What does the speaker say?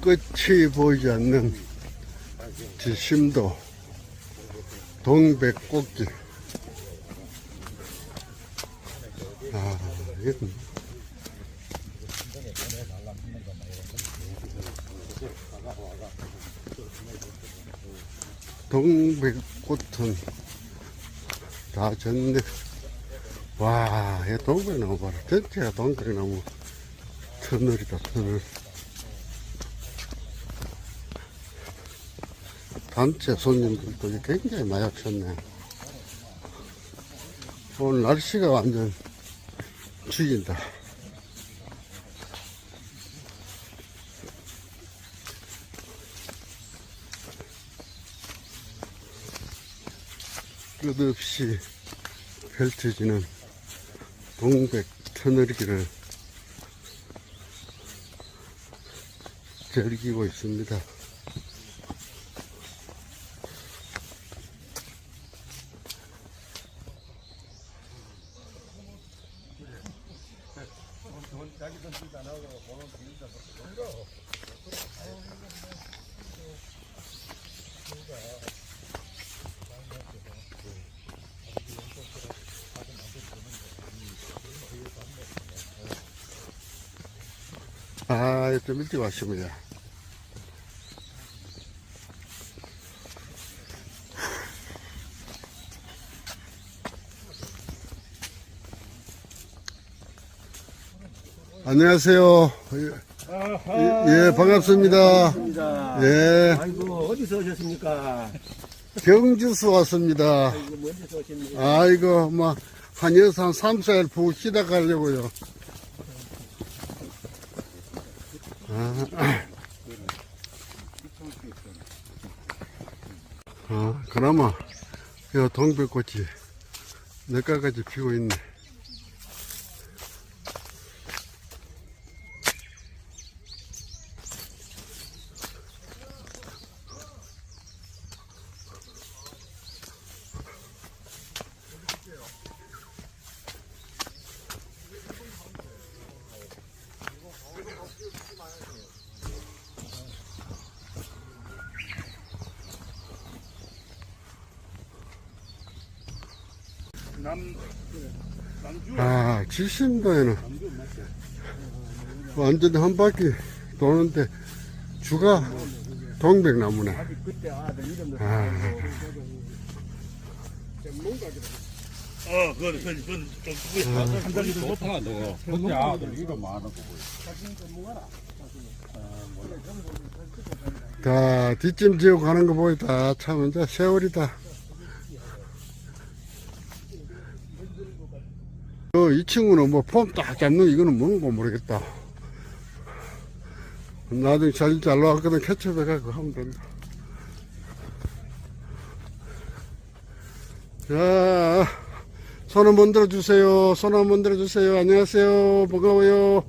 끝이 보이지 않는 지심도 동백꽃길. 아, 동백꽃은 다 졌네. 와, 이 동백나무 봐라. 전체가 동백나무 터널이다, 터널. 단체 손님들도 굉장히 많이 오셨네. 오늘 날씨가 완전 죽인다. 끝없이 펼쳐지는 동백 터널길을 즐기고 있습니다. 아, 좀 일찍 왔습니다. 안녕하세요. 예, 예, 반갑습니다. 반갑습니다. 예, 아이고 어디서 오셨습니까? 경주서 왔습니다. 아이고 먼저 오셨네요. 아이고, 뭐, 한 여섯 한 3, 4일 보고 시작하려고요. 아, 아, 그나마, 여 동백꽃이 늦가까지 피고 있네. 아, 지심도에는. 완전히 한 바퀴 도는데 주가 동백나무네. 아, 어, 그건, 그건, 그건 좀, 그게 한 달이 좀 좋다. 너 혼자 아들 이거 많아 다 뒷짐 지고 가는 거 보이다. 참, 이제 세월이다. 어, 이 친구는 뭐 폼 딱 잡는 이거는 뭔가 모르겠다. 나중에 사진 잘 나왔거든 캐치해가지고 하면 된다. 자, 손 한번 들어주세요. 손 한번 들어주세요. 안녕하세요. 반가워요.